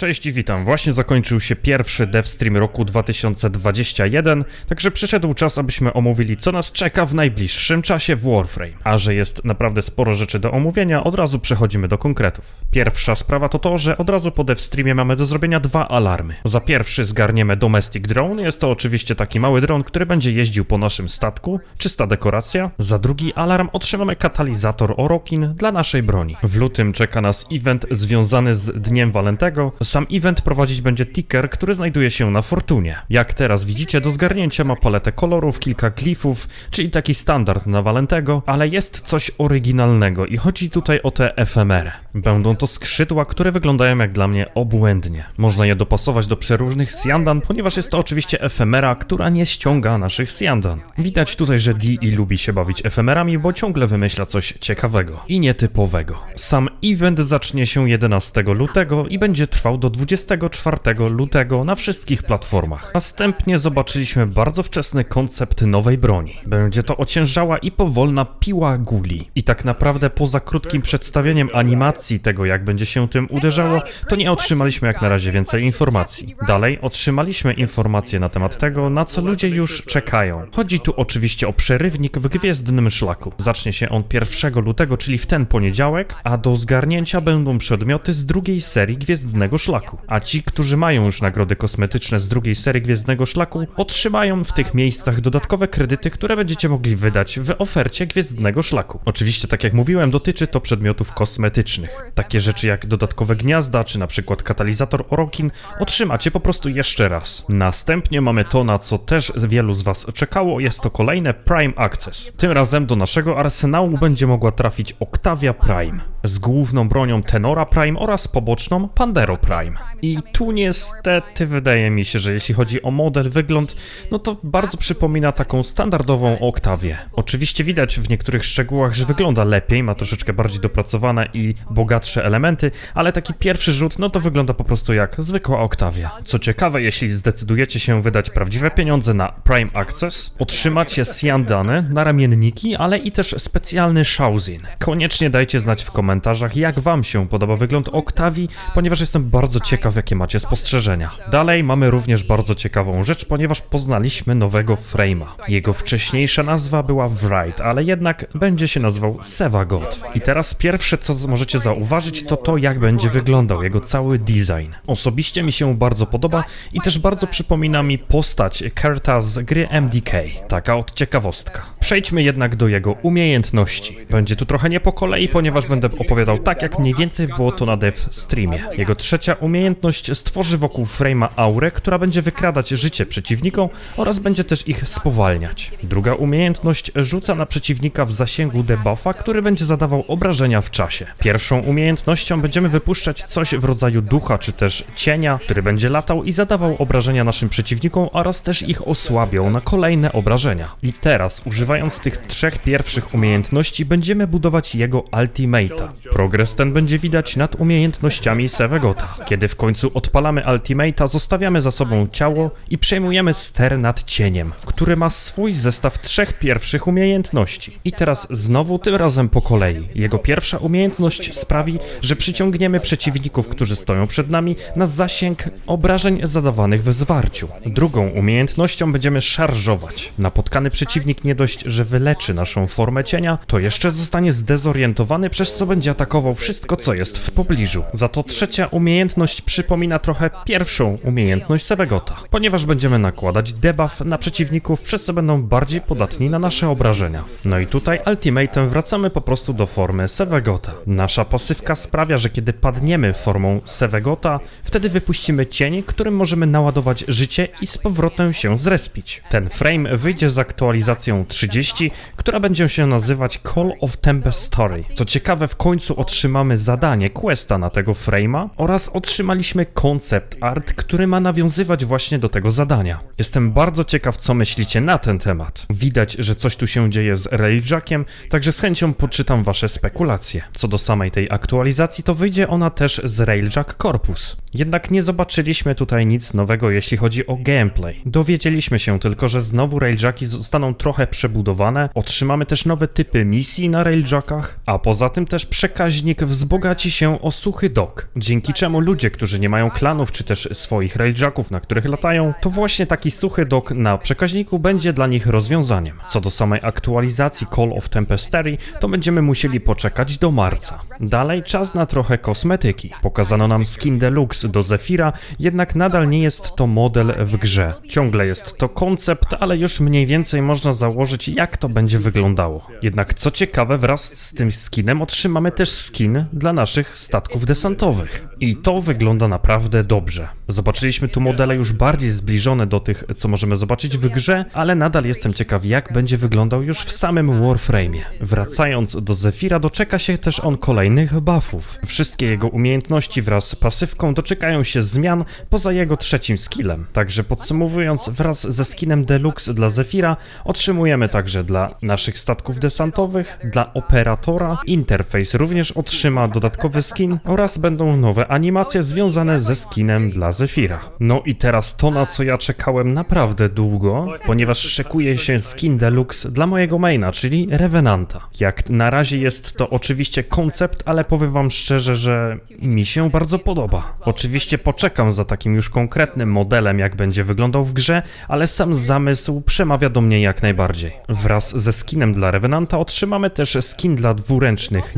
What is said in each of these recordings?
Cześć i witam. Właśnie zakończył się pierwszy DevStream roku 2021, także przyszedł czas, abyśmy omówili, co nas czeka w najbliższym czasie w Warframe. A że jest naprawdę sporo rzeczy do omówienia, od razu przechodzimy do konkretów. Pierwsza sprawa to to, że od razu po DevStreamie mamy do zrobienia dwa alarmy. Za pierwszy zgarniemy Domestic Drone, jest to oczywiście taki mały dron, który będzie jeździł po naszym statku, czysta dekoracja. Za drugi alarm otrzymamy katalizator Orokin dla naszej broni. W lutym czeka nas event związany z Dniem Walentego, sam event prowadzić będzie Ticker, który znajduje się na Fortunie. Jak teraz widzicie, do zgarnięcia ma paletę kolorów, kilka glifów, czyli taki standard na Walentego, ale jest coś oryginalnego i chodzi tutaj o te efemery. Będą to skrzydła, które wyglądają jak dla mnie obłędnie. Można je dopasować do przeróżnych siandan, ponieważ jest to oczywiście efemera, która nie ściąga naszych siandan. Widać tutaj, że Dee lubi się bawić efemerami, bo ciągle wymyśla coś ciekawego i nietypowego. Sam event zacznie się 11 lutego i będzie trwał do 24 lutego na wszystkich platformach. Następnie zobaczyliśmy bardzo wczesny koncept nowej broni. Będzie to ociężała i powolna piła guli. I tak naprawdę poza krótkim przedstawieniem animacji tego, jak będzie się tym uderzało, to nie otrzymaliśmy jak na razie więcej informacji. Dalej otrzymaliśmy informacje na temat tego, na co ludzie już czekają. Chodzi tu oczywiście o przerywnik w Gwiezdnym Szlaku. Zacznie się on 1 lutego, czyli w ten poniedziałek, a do zgarnięcia będą przedmioty z drugiej serii Gwiezdnego Szlaku. A ci, którzy mają już nagrody kosmetyczne z drugiej serii Gwiezdnego Szlaku, otrzymają w tych miejscach dodatkowe kredyty, które będziecie mogli wydać w ofercie Gwiezdnego Szlaku. Oczywiście, tak jak mówiłem, dotyczy to przedmiotów kosmetycznych. Takie rzeczy jak dodatkowe gniazda, czy na przykład katalizator Orokin otrzymacie po prostu jeszcze raz. Następnie mamy to, na co też wielu z Was czekało, jest to kolejne Prime Access. Tym razem do naszego arsenału będzie mogła trafić Octavia Prime z główną bronią Tenora Prime oraz poboczną Pandero Prime. I tu niestety wydaje mi się, że jeśli chodzi o model, wygląd, no to bardzo przypomina taką standardową Octavię. Oczywiście widać w niektórych szczegółach, że wygląda lepiej, ma troszeczkę bardziej dopracowane i bogatsze elementy, ale taki pierwszy rzut, no to wygląda po prostu jak zwykła Octavia. Co ciekawe, jeśli zdecydujecie się wydać prawdziwe pieniądze na Prime Access, otrzymacie Siandany, naramienniki, ale i też specjalny Shaozin. Koniecznie dajcie znać w komentarzach, jak wam się podoba wygląd Octavii, ponieważ jestem bardzo ciekaw, jakie macie spostrzeżenia. Dalej mamy również bardzo ciekawą rzecz, ponieważ poznaliśmy nowego Frame'a. Jego wcześniejsza nazwa była Wright, ale jednak będzie się nazywał Sevagod. I teraz pierwsze, co możecie zauważyć, to to, jak będzie wyglądał jego cały design. Osobiście mi się bardzo podoba i też bardzo przypomina mi postać Kurta z gry MDK. Taka od ciekawostka. Przejdźmy jednak do jego umiejętności. Będzie tu trochę nie po kolei, ponieważ będę opowiadał tak, jak mniej więcej było to na dev streamie. Jego trzecia umiejętność stworzy wokół Frame'a aurę, która będzie wykradać życie przeciwnikom oraz będzie też ich spowalniać. Druga umiejętność rzuca na przeciwnika w zasięgu debuffa, który będzie zadawał obrażenia w czasie. Pierwszą umiejętnością będziemy wypuszczać coś w rodzaju ducha czy też cienia, który będzie latał i zadawał obrażenia naszym przeciwnikom oraz też ich osłabiał na kolejne obrażenia. I teraz, używając tych trzech pierwszych umiejętności, będziemy budować jego ultimate'a. Progres ten będzie widać nad umiejętnościami Sevegota. Kiedy w końcu odpalamy ultimate'a, zostawiamy za sobą ciało i przejmujemy ster nad cieniem, który ma swój zestaw trzech pierwszych umiejętności. I teraz znowu tym razem po kolei. Jego pierwsza umiejętność sprawi, że przyciągniemy przeciwników, którzy stoją przed nami, na zasięg obrażeń zadawanych w zwarciu. Drugą umiejętnością będziemy szarżować. Napotkany przeciwnik nie dość, że wyleczy naszą formę cienia, to jeszcze zostanie zdezorientowany, przez co będzie atakował wszystko, co jest w pobliżu. Za to trzecia umiejętność przypomina trochę pierwszą umiejętność Sevegota, ponieważ będziemy nakładać debuff na przeciwników, przez co będą bardziej podatni na nasze obrażenia. No i tutaj ultimatem wracamy po prostu do formy Sevegota. Nasza pasywka sprawia, że kiedy padniemy formą Sevegota, wtedy wypuścimy cień, którym możemy naładować życie i z powrotem się zrespić. Ten frame wyjdzie z aktualizacją 30, która będzie się nazywać Call of Tempest Story. Co ciekawe, w końcu otrzymamy zadanie questa na tego frame'a oraz otrzymaliśmy koncept art, który ma nawiązywać właśnie do tego zadania. Jestem bardzo ciekaw, co myślicie na ten temat. Widać, że coś tu się dzieje z Railjackiem, także z chęcią poczytam wasze spekulacje. Co do samej tej aktualizacji, to wyjdzie ona też z Railjack Corpus. Jednak nie zobaczyliśmy tutaj nic nowego, jeśli chodzi o gameplay. Dowiedzieliśmy się tylko, że znowu Railjacki zostaną trochę przebudowane, otrzymamy też nowe typy misji na Railjackach, a poza tym też przekaźnik wzbogaci się o suchy dok, dzięki czemu ludzie, którzy nie mają klanów czy też swoich Railjacków, na których latają, to właśnie taki suchy dok na przekaźniku będzie dla nich rozwiązaniem. Co do samej aktualizacji Call of Tempestary, to będziemy musieli poczekać do marca. Dalej czas na trochę kosmetyki. Pokazano nam skin deluxe do Zefira, jednak nadal nie jest to model w grze. Ciągle jest to koncept, ale już mniej więcej można założyć, jak to będzie wyglądało. Jednak co ciekawe, wraz z tym skinem otrzymamy też skin dla naszych statków desantowych. I to wygląda naprawdę dobrze. Zobaczyliśmy tu modele już bardziej zbliżone do tych, co możemy zobaczyć w grze, ale nadal jestem ciekaw, jak będzie wyglądał już w samym Warframe'ie. Wracając do Zefira, doczeka się też on kolejnych buffów. Wszystkie jego umiejętności wraz z pasywką doczekają się zmian poza jego trzecim skillem. Także podsumowując, wraz ze skinem Deluxe dla Zefira otrzymujemy także dla naszych statków desantowych, dla operatora, interfejs również otrzyma dodatkowy skin oraz będą nowe animacje związane ze skinem dla Zefira. No i teraz to, na co ja czekałem naprawdę długo, ponieważ szykuje się skin Deluxe dla mojego maina, czyli Revenanta. Jak na razie jest to oczywiście koncept, ale powiem wam szczerze, że mi się bardzo podoba. Oczywiście poczekam za takim już konkretnym modelem, jak będzie wyglądał w grze, ale sam zamysł przemawia do mnie jak najbardziej. Wraz ze skinem dla Revenanta otrzymamy też skin dla dwuręcznych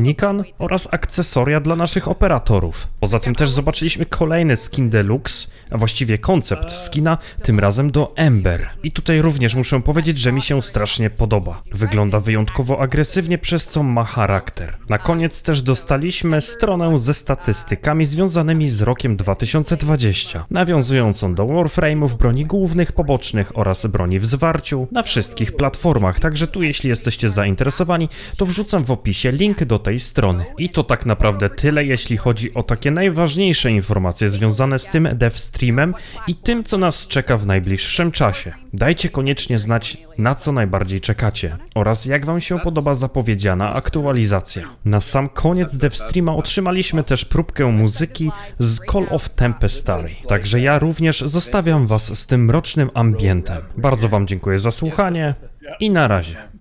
Oraz akcesoria dla naszych operatorów. Poza tym też zobaczyliśmy kolejny skin deluxe, a właściwie koncept skina, tym razem do Ember. I tutaj również muszę powiedzieć, że mi się strasznie podoba. Wygląda wyjątkowo agresywnie, przez co ma charakter. Na koniec też dostaliśmy stronę ze statystykami związanymi z rokiem 2020, nawiązującą do Warframe'ów, broni głównych, pobocznych oraz broni w zwarciu na wszystkich platformach. Także tu, jeśli jesteście zainteresowani, to wrzucam w opisie link do tej strony. I to tak naprawdę tyle, jeśli chodzi o takie najważniejsze informacje związane z tym devstreamem i tym, co nas czeka w najbliższym czasie. Dajcie koniecznie znać, na co najbardziej czekacie oraz jak Wam się podoba zapowiedziana aktualizacja. Na sam koniec devstreama otrzymaliśmy też próbkę muzyki z Call of Tempestary. Także ja również zostawiam Was z tym mrocznym ambientem. Bardzo Wam dziękuję za słuchanie i na razie.